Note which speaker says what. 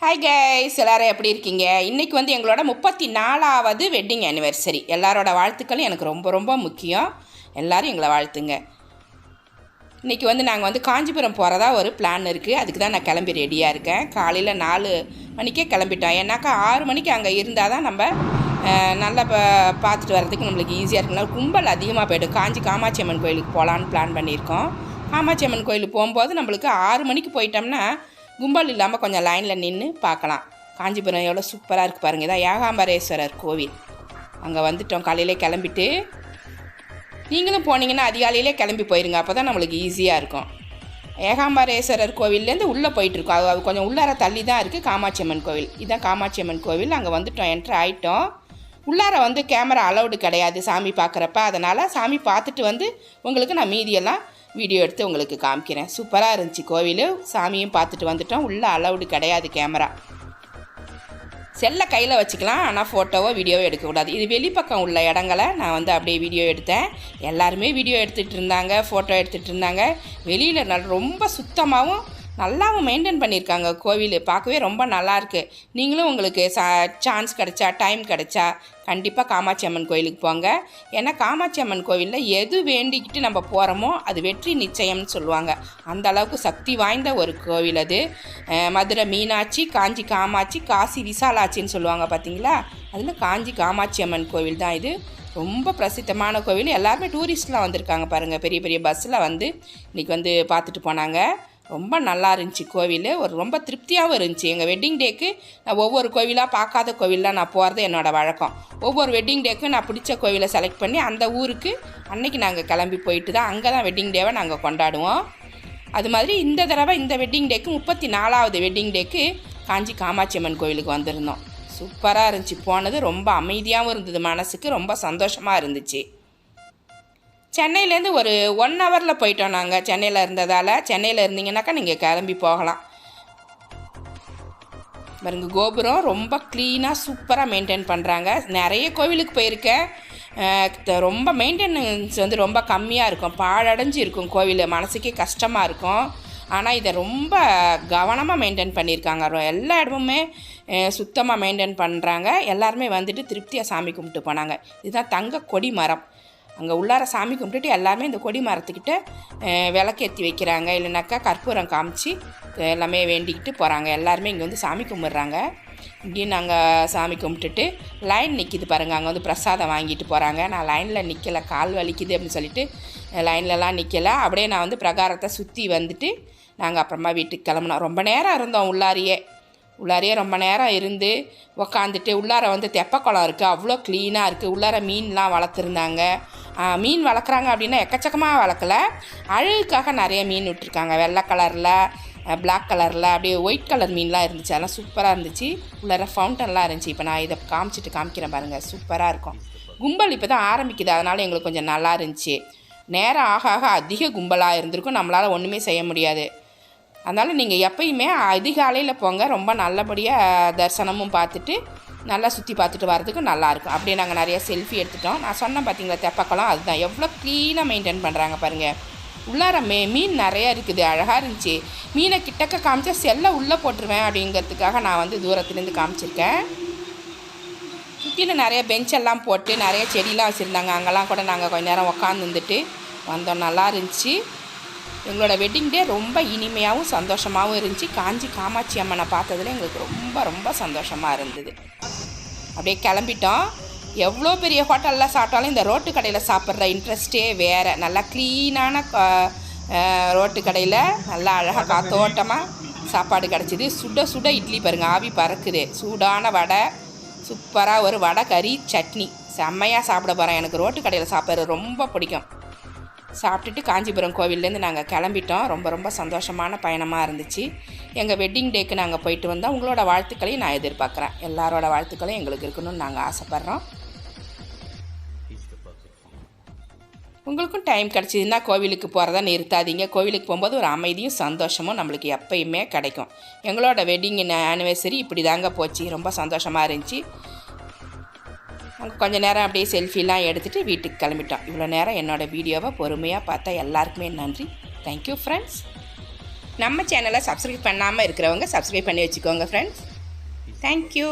Speaker 1: Hi guys எல்லாரும் எப்படி இருக்கீங்க? இன்றைக்கி வந்து எங்களோட முப்பத்தி நாலாவது வெட்டிங் ஆனிவர்சரி எல்லாரோட வாழ்த்துக்களும் எனக்கு ரொம்ப ரொம்ப முக்கியம். எல்லோரும் எங்களை வாழ்த்துங்க. இன்றைக்கி வந்து நாங்கள் வந்து காஞ்சிபுரம் போகிறதா ஒரு பிளான் இருக்குது அதுக்கு தான் நான் கிளம்பி ரெடியாக இருக்கேன். காலையில் நாலு மணிக்கே கிளம்பிட்டோம். ஏன்னாக்கா ஆறு மணிக்கு அங்கே இருந்தால் தான் நம்ம நல்லா இப்போ பார்த்துட்டு வர்றதுக்கு நம்மளுக்கு ஈஸியாக இருக்குனால கும்பல் அதிகமாக போய்டும். காஞ்சி காமாட்சி அம்மன் கோயிலுக்கு போகலான்னு பிளான் பண்ணியிருக்கோம். காமாட்சி அம்மன் கோயிலுக்கு போகும்போது நம்மளுக்கு ஆறு மணிக்கு போயிட்டோம்னா கும்பல் இல்லாமல் கொஞ்சம் லைனில் நின்று பார்க்கலாம். காஞ்சிபுரம் எவ்வளோ சூப்பராக இருக்குது பாருங்கள் இதான் ஏகாம்பரேஸ்வரர் கோவில். அங்கே வந்துட்டோம். காலையிலே கிளம்பிட்டு நீங்களும் போனீங்கன்னா அதிகாலையிலே கிளம்பி போயிருங்க. அப்போ தான் நம்மளுக்கு ஈஸியாக இருக்கும். ஏகாம்பரேஸ்வரர் கோவில்லேருந்து உள்ளே போயிட்டுருக்கோம் அது அது கொஞ்சம் உள்ளார தள்ளி தான் இருக்குது காமாட்சி அம்மன் கோவில். இதுதான் காமாட்சி அம்மன் கோவில். அங்கே வந்துட்டோம் என்ட்ரு ஆகிட்டோம் உள்ளார வந்து கேமரா அலௌடு கிடையாது சாமி பார்க்குறப்ப. அதனால் சாமி பார்த்துட்டு வந்து உங்களுக்கு நான் மீதியெல்லாம் வீடியோ எடுத்து உங்களுக்கு காமிக்கிறேன். சூப்பராக இருந்துச்சு கோவில். சாமியும் பார்த்துட்டு வந்துட்டோம். உள்ளே அலௌடு கிடையாது கேமரா. செல்லை கையில் வச்சுக்கலாம். ஆனால் ஃபோட்டோவோ வீடியோவோ எடுக்கக்கூடாது. இது வெளிப்பக்கம் உள்ள இடங்களை நான் வந்து அப்படியே வீடியோ எடுத்தேன். எல்லாருமே வீடியோ எடுத்துகிட்டு இருந்தாங்க ஃபோட்டோ எடுத்துகிட்டு இருந்தாங்க. வெளியில் நல் ரொம்ப சுத்தமாகவும் நல்லாவும் மெயின்டைன் பண்ணியிருக்காங்க கோவில் பார்க்கவே ரொம்ப நல்லாயிருக்கு. நீங்களும் உங்களுக்கு சா சான்ஸ் கிடைச்சா டைம் கிடைச்சா கண்டிப்பாக காமாட்சி அம்மன் கோயிலுக்கு போங்க. ஏன்னா காமாட்சி அம்மன் கோவிலில் எது வேண்டிக்கிட்டு நம்ம போகிறோமோ அது வெற்றி நிச்சயம்னு சொல்லுவாங்க. அந்த அளவுக்கு சக்தி வாய்ந்த ஒரு கோவில் அது. மதுரை மீனாட்சி காஞ்சி காமாட்சி காசி விசாலாட்சின்னு சொல்லுவாங்க பார்த்தீங்களா? அதில் காஞ்சி காமாட்சி அம்மன் கோவில் தான் இது. ரொம்ப பிரசித்தமான கோவில். எல்லாருமே டூரிஸ்ட்லாம் வந்திருக்காங்க பாருங்கள் பெரிய பெரிய பஸ்ஸில் வந்து இன்றைக்கி வந்து பார்த்துட்டு போனாங்க. ரொம்ப நல்லா இருந்துச்சு கோவில். ஒரு ரொம்ப திருப்தியாகவும் இருந்துச்சு. எங்கள் வெட்டிங் டேக்கு நான் ஒவ்வொரு கோவிலாக பார்க்காத கோவிலாக நான் போகிறது என்னோடய வழக்கம். ஒவ்வொரு வெட்டிங் டேக்கும் நான் பிடிச்ச கோவிலை செலக்ட் பண்ணி அந்த ஊருக்கு அன்னைக்கு நாங்கள் கிளம்பி போயிட்டு தான் அங்கே தான் வெட்டிங் டேவை நாங்கள் கொண்டாடுவோம். அது மாதிரி இந்த தடவை இந்த வெட்டிங் டேக்கு முப்பத்தி நாலாவது வெட்டிங் டேக்கு காஞ்சி காமாட்சி அம்மன் கோவிலுக்கு வந்திருந்தோம். சூப்பராக இருந்துச்சு. போனது ரொம்ப அமைதியாகவும் இருந்தது. மனசுக்கு ரொம்ப சந்தோஷமாக இருந்துச்சு. சென்னையிலேருந்து ஒரு ஒன் ஹவரில் போயிட்டோம் நாங்கள் சென்னையில் இருந்ததால் சென்னையில் இருந்தீங்கன்னாக்கா நீங்கள் கிளம்பி போகலாம். பாருங்க கோபுரம் ரொம்ப க்ளீனாக சூப்பராக மெயின்டைன் பண்ணுறாங்க நிறைய கோவிலுக்கு போயிருக்கேன். த- ரொம்ப மெயின்டெனன்ஸ் வந்து ரொம்ப கம்மியாக இருக்கும். பாழடைஞ்சு இருக்கும் கோவில். மனசுக்கே கஷ்டமாக இருக்கும். ஆனால் இதை ரொம்ப கவனமாக மெயின்டைன் பண்ணியிருக்காங்க. எல்லா இடமுமே சுத்தமாக மெயின்டைன் பண்ணுறாங்க எல்லாருமே வந்துட்டு திருப்தியாக சாமி கும்பிட்டு போனாங்க. இதுதான் தங்க கொடி மரம். அங்கே உள்ளார சாமி கும்பிட்டுட்டு எல்லாருமே இந்த கொடி மரத்துக்கிட்ட அஹ், விளக்கேத்தி வைக்கிறாங்க. இல்லைனாக்கா கற்பூரம் காமிச்சு எல்லாமே வேண்டிக்கிட்டு போகிறாங்க எல்லாருமே இங்கே வந்து சாமி கும்பிட்றாங்க. இங்கேயும் நாங்கள் சாமி கும்பிட்டுட்டு லைன் நிற்கிது பாருங்கள் அங்கே வந்து பிரசாதம் வாங்கிட்டு போகிறாங்க நான் லைனில் நிற்கலை கால் வலிக்குது அப்படின்னு சொல்லிட்டு லைன்லலாம் நிற்கலை அப்படியே நான் வந்து பிரகாரத்தை சுற்றி வந்துட்டு நாங்கள் அப்புறமா வீட்டுக்கு கிளம்புனோம். ரொம்ப நேரம் இருந்தோம் உள்ளாரியே. உள்ளாரையே ரொம்ப நேரம் இருந்து உக்காந்துட்டு உள்ளார வந்து தெப்பக்குளம் இருக்குது அவ்வளோ க்ளீனாக இருக்குது உள்ளார மீன்லாம் வளர்த்துருந்தாங்க. மீன் வளர்க்குறாங்க அப்படின்னா எக்கச்சக்கமாக வளர்க்கல. அழகுக்காக நிறைய மீன் விட்டுருக்காங்க. வெள்ளை கலரில் பிளாக் கலரில் அப்படியே ஒயிட் கலர் மீன்லாம் இருந்துச்சு. அதெல்லாம் சூப்பராக இருந்துச்சு. உள்ளார ஃபவுண்டன்லாம் இருந்துச்சு. இப்போ நான் இதை காமிச்சிட்டு காமிக்கிறேன் பாருங்கள் சூப்பராக இருக்கும். கும்பல் இப்போ தான் ஆரம்பிக்குது. அதனால் எங்களுக்கு கொஞ்சம் நல்லா இருந்துச்சு. நேரம் ஆக ஆக அதிக கும்பலாக இருந்திருக்கும். நம்மளால் ஒன்றுமே செய்ய முடியாது. அதனால் நீங்கள் எப்பயுமே அதிகாலையில் போங்க. ரொம்ப நல்லபடியாக தரிசனமும் பார்த்துட்டு நல்லா சுற்றி பார்த்துட்டு வரதுக்கு நல்லாயிருக்கும் அப்படியே நாங்கள் நிறைய செல்ஃபி எடுத்துட்டோம். நான் சொன்னேன் பார்த்தீங்களா தெப்பக்குளம்? அதுதான். எவ்வளோ க்ளீனாக மெயின்டைன் பண்ணுறாங்க பாருங்கள் உள்ளார மே மீன் நிறைய இருக்குது. அழகாக இருந்துச்சு. மீனை கிட்டக்க காமிச்சா செல்லை உள்ளே போட்டுருவேன் அப்படிங்கிறதுக்காக நான் வந்து தூரத்துலேருந்து காமிச்சிருக்கேன். சுற்றிலும் நிறைய பெஞ்செல்லாம் போட்டு நிறைய செடிலாம் வச்சுருந்தாங்க. அங்கெல்லாம் கூட நாங்கள் கொஞ்ச நேரம் உட்காந்துருந்துட்டு வந்தோம். நல்லா இருந்துச்சு. எங்களோட வெட்டிங் டே ரொம்ப இனிமையாகவும் சந்தோஷமாகவும் இருந்துச்சு. காஞ்சி காமாட்சி அம்மனை பார்த்ததுல எங்களுக்கு ரொம்ப ரொம்ப சந்தோஷமாக இருந்தது. அப்படியே கிளம்பிட்டோம். எவ்வளோ பெரிய ஹோட்டலில் சாப்பிட்டாலும் இந்த ரோட்டு கடையில் சாப்பிட்ற இன்ட்ரெஸ்ட்டே வேறு. நல்லா க்ளீனான ரோட்டு கடையில் நல்லா அழகாக காத்தோட்டமாக சாப்பாடு கிடச்சிது. சுட சுட இட்லி பாருங்கள் ஆவி பறக்குது. சூடான வடை சூப்பராக ஒரு வடை கறி சட்னி. செம்மையாக சாப்பிட போகிறேன் எனக்கு ரோட்டு கடையில் சாப்பிட்றது ரொம்ப பிடிக்கும். சாப்பிட்டுட்டு காஞ்சிபுரம் கோவில்லேருந்து நாங்கள் கிளம்பிட்டோம். ரொம்ப ரொம்ப சந்தோஷமான பயணமாக இருந்துச்சு. எங்கள் வெட்டிங் டேக்கு நாங்கள் போயிட்டு வந்தோம். உங்களோட வாழ்த்துக்களையும் நான் எதிர்பார்க்குறேன். எல்லாரோட வாழ்த்துக்களையும் எங்களுக்கு இருக்கணும்னு நாங்கள் ஆசைப்பட்றோம். உங்களுக்கும் டைம் கிடச்சிதுன்னா கோவிலுக்கு போகிறத நிறுத்தாதீங்க. கோவிலுக்கு போகும்போது ஒரு அமைதியும் சந்தோஷமும் நம்மளுக்கு எப்பயுமே கிடைக்கும். எங்களோட வெட்டிங் ஆனிவர்சரி இப்படி தாங்க போச்சு. ரொம்ப சந்தோஷமாக இருந்துச்சு. கொஞ்சம் நேரம் அப்படியே செல்ஃபிலாம் எடுத்துகிட்டு வீட்டுக்கு கிளம்பிட்டோம். இவ்வளோ நேரம் என்னோடய வீடியோவை பொறுமையாக பார்த்தா எல்லாருக்குமே நன்றி. தேங்க்யூ ஃப்ரெண்ட்ஸ் நம்ம சேனலை சப்ஸ்கிரைப் பண்ணாமல் இருக்கிறவங்க சப்ஸ்கிரைப் பண்ணி வச்சுக்கோங்க ஃப்ரெண்ட்ஸ் தேங்க்யூ